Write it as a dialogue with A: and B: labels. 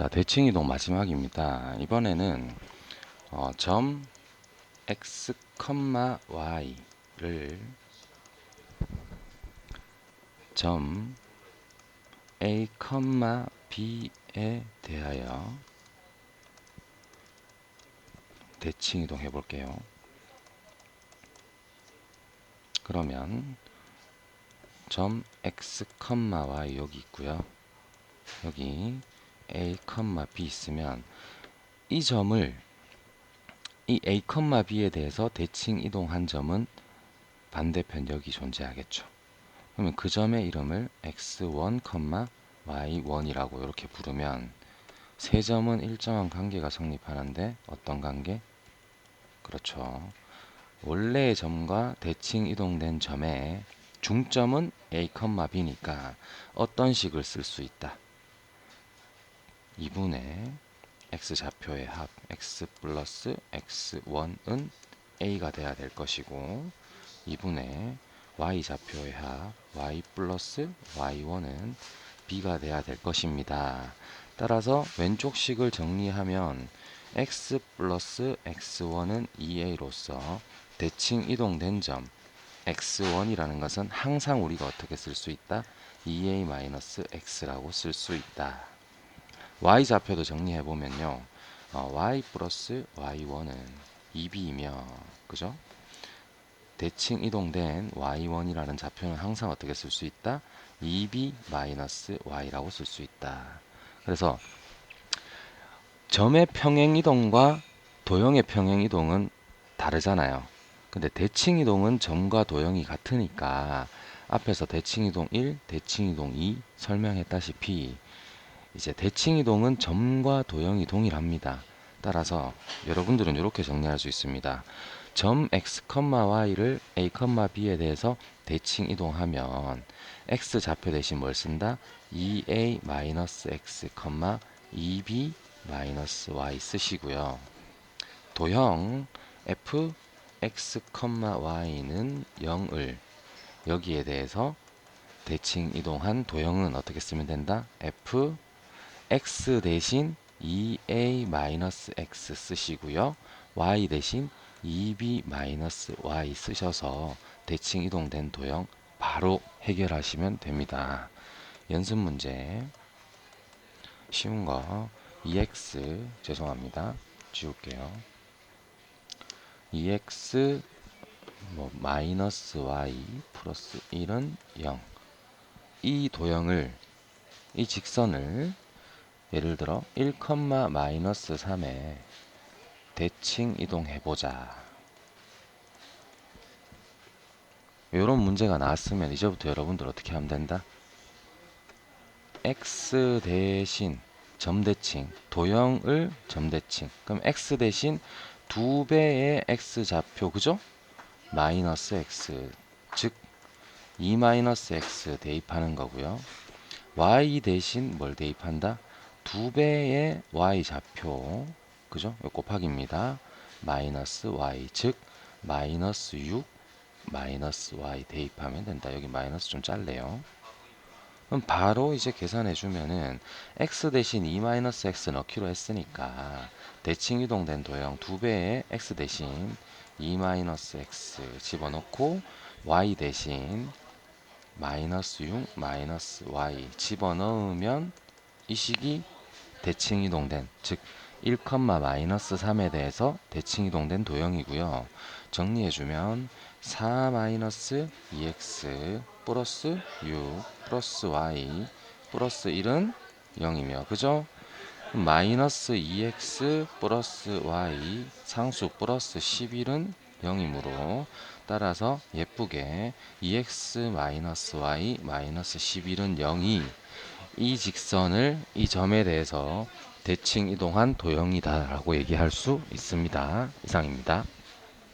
A: 자, 대칭 이동 마지막입니다. 이번에는 어, 점 x, y를 점 a, b에 대하여 대칭 이동해 볼게요. 그러면 점 x, y 여기 있고요. 여기 a, b 있으면 이 점을 이 a, b에 대해서 대칭 이동한 점은 반대편 여기 존재하겠죠. 그러면 그 점의 이름을 x1, y1이라고 이렇게 부르면 세 점은 일정한 관계가 성립하는데 어떤 관계? 그렇죠. 원래의 점과 대칭 이동된 점의 중점은 a, b니까 어떤 식을 쓸 수 있다. 2분의 x 좌표의 합 x 플러스 x1은 a가 돼야 될 것이고 2분의 y 좌표의 합 y 플러스 y1은 b가 돼야 될 것입니다. 따라서 왼쪽 식을 정리하면 x 플러스 x1은 2a로서 대칭 이동된 점 x1이라는 것은 항상 우리가 어떻게 쓸 수 있다? 2a-x라고 쓸 수 있다. Y 좌표도 정리해 보면요. 어, y 플러스 y1은 2b이며 그죠? 대칭 이동된 y1이라는 좌표는 항상 어떻게 쓸 수 있다? 2b 마이너스 y라고 쓸 수 있다. 그래서 점의 평행 이동과 도형의 평행 이동은 다르잖아요. 근데 대칭 이동은 점과 도형이 같으니까 앞에서 대칭 이동 1, 대칭 이동 2 설명했다시피 이제 대칭 이동은 점과 도형이 동일합니다. 따라서 여러분들은 이렇게 정리할 수 있습니다. 점 x, y를 a, b에 대해서 대칭 이동하면 x 좌표 대신 뭘 쓴다? 2a-x, 2b-y 쓰시고요. 도형 f, x, y는 0을 여기에 대해서 대칭 이동한 도형은 어떻게 쓰면 된다? f x 대신 2a-x 쓰시고요. y 대신 2b-y 쓰셔서 대칭 이동된 도형 바로 해결하시면 됩니다. 연습 문제 쉬운 거 2x 죄송합니다. 지울게요. 2x 뭐 마이너스 y 플러스 1은 0. 이 도형을 이 직선을 예를 들어 1, 마이너스 3에 대칭 이동해 보자. 이런 문제가 나왔으면 이제부터 여러분들 어떻게 하면 된다? x 대신 점대칭, 도형을 점대칭. 그럼 x 대신 두 배의 x 좌표, 그죠? 마이너스 x, 즉2 마이너스 x 대입하는 거고요. y 대신 뭘 대입한다? 두 배의 y 좌표, 그죠? 곱하기입니다. 마이너스 y, 즉 마이너스 6 마이너스 y 대입하면 된다. 여기 마이너스 좀 짤래요. 그럼 바로 이제 계산해 주면은 x 대신 2 마이너스 x 넣기로 했으니까 대칭 이동된 도형 두 배의 x 대신 2 마이너스 x 집어넣고 y 대신 마이너스 6 마이너스 y 집어넣으면 이 식이 대칭 이동된 즉 1, 마이너스 3에 대해서 대칭 이동된 도형이고요. 정리해 주면 4 마이너스 2x 플러스 6 플러스 y 플러스 1은 0이며 그죠? 마이너스 2x 플러스 y 상수 플러스 11은 0이므로 따라서 예쁘게 2x 마이너스 y 마이너스 11은 0이 이 직선을 이 점에 대해서 대칭 이동한 도형이다 라고 얘기할 수 있습니다. 이상입니다.